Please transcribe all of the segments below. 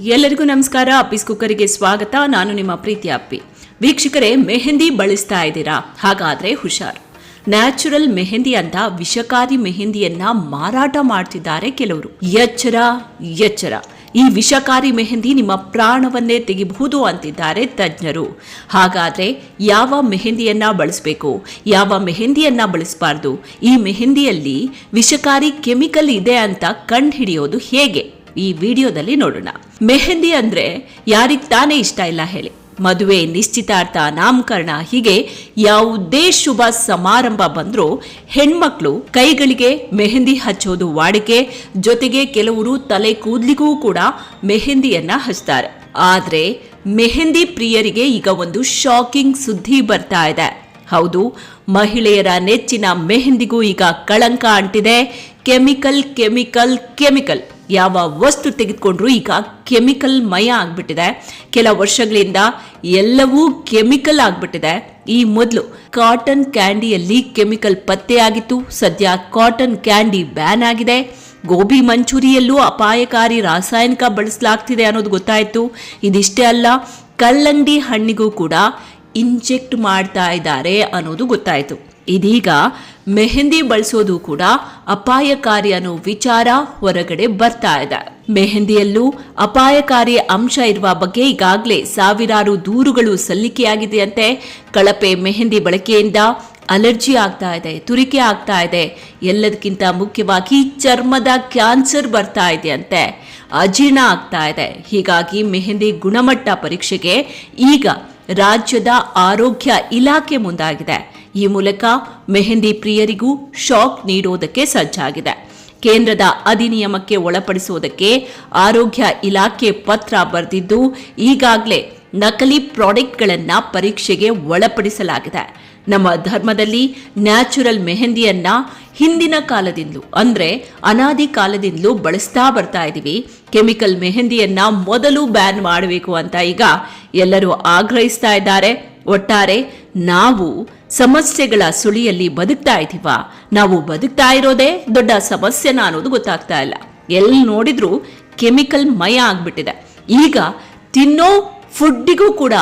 ಎಲ್ಲರಿಗೂ ನಮಸ್ಕಾರ. ಅಪ್ಪಿಸ್ ಕುಕ್ಕರಿಗೆ ಸ್ವಾಗತ. ನಾನು ನಿಮ್ಮ ಪ್ರೀತಿ ಅಪ್ಪಿ. ವೀಕ್ಷಕರೇ, ಮೆಹೆಂದಿ ಬಳಸ್ತಾ ಇದ್ದೀರಾ? ಹಾಗಾದ್ರೆ ಹುಷಾರ್. ನ್ಯಾಚುರಲ್ ಮೆಹೆಂದಿ ಅಂತ ವಿಷಕಾರಿ ಮೆಹೆಂದಿಯನ್ನ ಮಾರಾಟ ಮಾಡ್ತಿದ್ದಾರೆ ಕೆಲವರು. ಎಚ್ಚರ ಎಚ್ಚರ. ಈ ವಿಷಕಾರಿ ಮೆಹೆಂದಿ ನಿಮ್ಮ ಪ್ರಾಣವನ್ನೇ ತೆಗಿಬಹುದು ಅಂತಿದ್ದಾರೆ ತಜ್ಞರು. ಹಾಗಾದ್ರೆ ಯಾವ ಮೆಹಂದಿಯನ್ನ ಬಳಸಬೇಕು? ಯಾವ ಮೆಹೆಂದಿಯನ್ನ ಬಳಸಬಾರ್ದು? ಈ ಮೆಹೆಂದಿಯಲ್ಲಿ ವಿಷಕಾರಿ ಕೆಮಿಕಲ್ ಇದೆ ಅಂತ ಕಂಡುಹಿಡಿಯೋದು ಹೇಗೆ? ಈ ವಿಡಿಯೋದಲ್ಲಿ ನೋಡೋಣ. ಮೆಹಂದಿ ಅಂದ್ರೆ ಯಾರಿಗ್ ತಾನೇ ಇಷ್ಟ ಇಲ್ಲ ಹೇಳಿ. ಮದುವೆ, ನಿಶ್ಚಿತಾರ್ಥ, ನಾಮಕರಣ, ಹೀಗೆ ಯಾವುದೇ ಶುಭ ಸಮಾರಂಭ ಬಂದರೂ ಹೆಣ್ಮಕ್ಳು ಕೈಗಳಿಗೆ ಮೆಹಂದಿ ಹಚ್ಚೋದು ವಾಡಿಕೆ, ಜೊತೆಗೆ ಕೆಲವರು ತಲೆ ಕೂದಲಿಗೂ ಕೂಡ ಮೆಹಂದಿಯನ್ನ ಹಚ್ತಾರೆ. ಆದ್ರೆ ಮೆಹಂದಿ ಪ್ರಿಯರಿಗೆ ಈಗ ಒಂದು ಶಾಕಿಂಗ್ ಸುದ್ದಿ ಬರ್ತಾ ಇದೆ. ಹೌದು, ಮಹಿಳೆಯರ ನೆಚ್ಚಿನ ಮೆಹಂದಿಗೂ ಈಗ ಕಳಂಕ ಅಂಟಿದೆ. Chemical chemical chemical. ಯಾವ ವಸ್ತು ತೆಗೆದುಕೊಂಡ್ರು ಈಗ ಕೆಮಿಕಲ್ ಮಯ ಆಗ್ಬಿಟ್ಟಿದೆ. ಕೆಲ ವರ್ಷಗಳಿಂದ ಎಲ್ಲವೂ ಕೆಮಿಕಲ್ ಆಗ್ಬಿಟ್ಟಿದೆ. ಈ ಮೊದಲು ಕಾಟನ್ ಕ್ಯಾಂಡಿಯಲ್ಲಿ ಕೆಮಿಕಲ್ ಪತ್ತೆಯಾಗಿತ್ತು ಸದ್ಯ ಕಾಟನ್ ಕ್ಯಾಂಡಿ ಬ್ಯಾನ್ ಆಗಿದೆ. ಗೋಬಿ ಮಂಚೂರಿಯಲ್ಲೂ ಅಪಾಯಕಾರಿ ರಾಸಾಯನಿಕ ಬಳಸಲಾಗ್ತಿದೆ ಅನ್ನೋದು ಗೊತ್ತಾಯಿತು. ಇದಿಷ್ಟೇ ಅಲ್ಲ, ಕಲ್ಲಂಗಡಿ ಹಣ್ಣಿಗೂ ಕೂಡ ಇಂಜೆಕ್ಟ್ ಮಾಡ್ತಾ ಇದ್ದಾರೆ ಅನ್ನೋದು ಗೊತ್ತಾಯಿತು. ಇದೀಗ ಮೆಹಂದಿ ಬಳಸೋದು ಕೂಡ ಅಪಾಯಕಾರಿ ಅನ್ನೋ ವಿಚಾರ ಹೊರಗಡೆ ಬರ್ತಾ ಇದೆ. ಮೆಹಂದಿಯಲ್ಲೂ ಅಪಾಯಕಾರಿ ಅಂಶ ಇರುವ ಬಗ್ಗೆ ಈಗಾಗಲೇ ಸಾವಿರಾರು ದೂರುಗಳು ಸಲ್ಲಿಕೆಯಾಗಿದೆಯಂತೆ ಕಳಪೆ ಮೆಹಂದಿ ಬಳಕೆಯಿಂದ ಅಲರ್ಜಿ ಆಗ್ತಾ ಇದೆ, ತುರಿಕೆ ಆಗ್ತಾ ಇದೆ. ಎಲ್ಲದಕ್ಕಿಂತ ಮುಖ್ಯವಾಗಿ ಚರ್ಮದ ಕ್ಯಾನ್ಸರ್ ಬರ್ತಾ ಇದೆ ಅಂತೆ ಅಜೀರ್ಣ ಆಗ್ತಾ ಇದೆ. ಹೀಗಾಗಿ ಮೆಹಂದಿ ಗುಣಮಟ್ಟ ಪರೀಕ್ಷೆಗೆ ಈಗ ರಾಜ್ಯದ ಆರೋಗ್ಯ ಇಲಾಖೆ ಮುಂದಾಗಿದೆ. ಈ ಮೂಲಕ ಮೆಹಂದಿ ಪ್ರಿಯರಿಗೂ ಶಾಕ್ ನೀಡೋದಕ್ಕೆ ಸಜ್ಜಾಗಿದೆ. ಕೇಂದ್ರದ ಅಧಿನಿಯಮಕ್ಕೆ ಒಳಪಡಿಸುವುದಕ್ಕೆ ಆರೋಗ್ಯ ಇಲಾಖೆ ಪತ್ರ ಬರೆದಿದ್ದು, ಈಗಾಗಲೇ ನಕಲಿ ಪ್ರಾಡಕ್ಟ್ಗಳನ್ನು ಪರೀಕ್ಷೆಗೆ ಒಳಪಡಿಸಲಾಗಿದೆ. ನಮ್ಮ ಧರ್ಮದಲ್ಲಿ ನ್ಯಾಚುರಲ್ ಮೆಹಂದಿಯನ್ನ ಹಿಂದಿನ ಕಾಲದಿಂದಲೂ, ಅಂದರೆ ಅನಾದಿ ಕಾಲದಿಂದಲೂ ಬಳಸ್ತಾ ಬರ್ತಾ ಇದ್ದೀವಿ ಕೆಮಿಕಲ್ ಮೆಹಂದಿಯನ್ನ ಮೊದಲು ಬ್ಯಾನ್ ಮಾಡಬೇಕು ಅಂತ ಈಗ ಎಲ್ಲರೂ ಆಗ್ರಹಿಸ್ತಾ ಇದ್ದಾರೆ. ಒಟ್ಟಾರೆ ನಾವು ಸಮಸ್ಯೆಗಳ ಸುಳಿಯಲ್ಲಿ ಬದುಕ್ತಾ ಇದ್ದೀವ? ನಾವು ಬದುಕ್ತಾ ಇರೋದೇ ದೊಡ್ಡ ಸಮಸ್ಯೆನ ಅನ್ನೋದು ಗೊತ್ತಾಗ್ತಾ ಇಲ್ಲ. ಎಲ್ಲಿ ನೋಡಿದ್ರೂ ಕೆಮಿಕಲ್ ಮಯ ಆಗ್ಬಿಟ್ಟಿದೆ. ಈಗ ತಿನ್ನೋ ಫುಡ್ಡಿಗೂ ಕೂಡ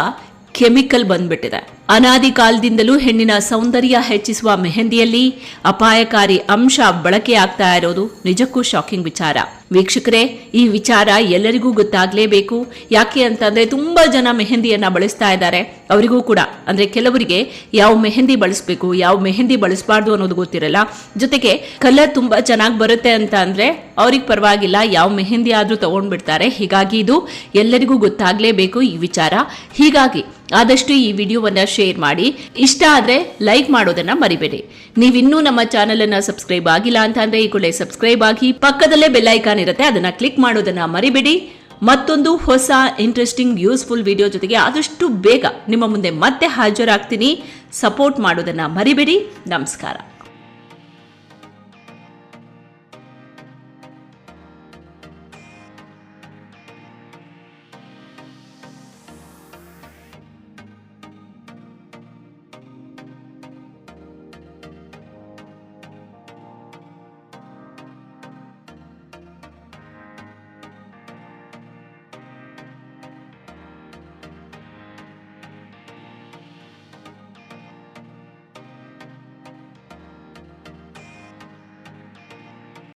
ಕೆಮಿಕಲ್ ಬಂದ್ಬಿಟ್ಟಿದೆ. ಅನಾದಿ ಕಾಲದಿಂದಲೂ ಹೆಣ್ಣಿನ ಸೌಂದರ್ಯ ಹೆಚ್ಚಿಸುವ ಮೆಹಂದಿಯಲ್ಲಿ ಅಪಾಯಕಾರಿ ಅಂಶ ಬಳಕೆ ಆಗ್ತಾ ಇರೋದು ನಿಜಕ್ಕೂ ಶಾಕಿಂಗ್ ವಿಚಾರ. ವೀಕ್ಷಕರೇ, ಈ ವಿಚಾರ ಎಲ್ಲರಿಗೂ ಗೊತ್ತಾಗ್ಲೇಬೇಕು. ಯಾಕೆ ಅಂತಂದ್ರೆ ತುಂಬಾ ಜನ ಮೆಹಂದಿಯನ್ನ ಬಳಸ್ತಾ ಇದ್ದಾರೆ. ಅವರಿಗೂ ಕೂಡ. ಅಂದ್ರೆ ಕೆಲವರಿಗೆ ಯಾವ ಮೆಹಂದಿ ಬಳಸಬೇಕು, ಯಾವ ಮೆಹಂದಿ ಬಳಸಬಾರ್ದು ಅನ್ನೋದು ಗೊತ್ತಿರಲ್ಲ. ಜೊತೆಗೆ ಕಲರ್ ತುಂಬಾ ಚೆನ್ನಾಗಿ ಬರುತ್ತೆ ಅಂತ ಅಂದ್ರೆ ಅವ್ರಿಗೆ ಪರವಾಗಿಲ್ಲ, ಯಾವ ಮೆಹಂದಿ ಆದ್ರೂ ತಗೊಂಡ್ಬಿಡ್ತಾರೆ. ಹೀಗಾಗಿ ಇದು ಎಲ್ಲರಿಗೂ ಗೊತ್ತಾಗ್ಲೇಬೇಕು ಈ ವಿಚಾರ. ಹೀಗಾಗಿ ಆದಷ್ಟು ಈ ವಿಡಿಯೋವನ್ನ ಶೇರ್ ಮಾಡಿ. ಇಷ್ಟ ಆದ್ರೆ ಲೈಕ್ ಮಾಡೋದನ್ನ ಮರಿಬೇಡಿ. ನೀವಿನ್ನೂ ನಮ್ಮ ಚಾನೆಲ್ ಅನ್ನ ಸಬ್ಸ್ಕ್ರೈಬ್ ಆಗಿಲ್ಲ ಅಂತ ಅಂದ್ರೆ ಈ ಕೂಡಲೇ ಸಬ್ಸ್ಕ್ರೈಬ್ ಆಗಿ ಪಕ್ಕದಲ್ಲೇ ಬೆಲ್ ಐಕಾನ್ ಇರುತ್ತೆ ಅದನ್ನ ಕ್ಲಿಕ್ ಮಾಡೋದನ್ನ ಮರಿಬೇಡಿ. ಮತ್ತೊಂದು ಹೊಸ ಇಂಟ್ರೆಸ್ಟಿಂಗ್ ಯೂಸ್ಫುಲ್ ವಿಡಿಯೋ ಜೊತೆಗೆ ಆದಷ್ಟು ಬೇಗ ನಿಮ್ಮ ಮುಂದೆ ಮತ್ತೆ ಹಾಜರಾಗ್ತೀನಿ. ಸಪೋರ್ಟ್ ಮಾಡೋದನ್ನ ಮರಿಬೇಡಿ. ನಮಸ್ಕಾರ.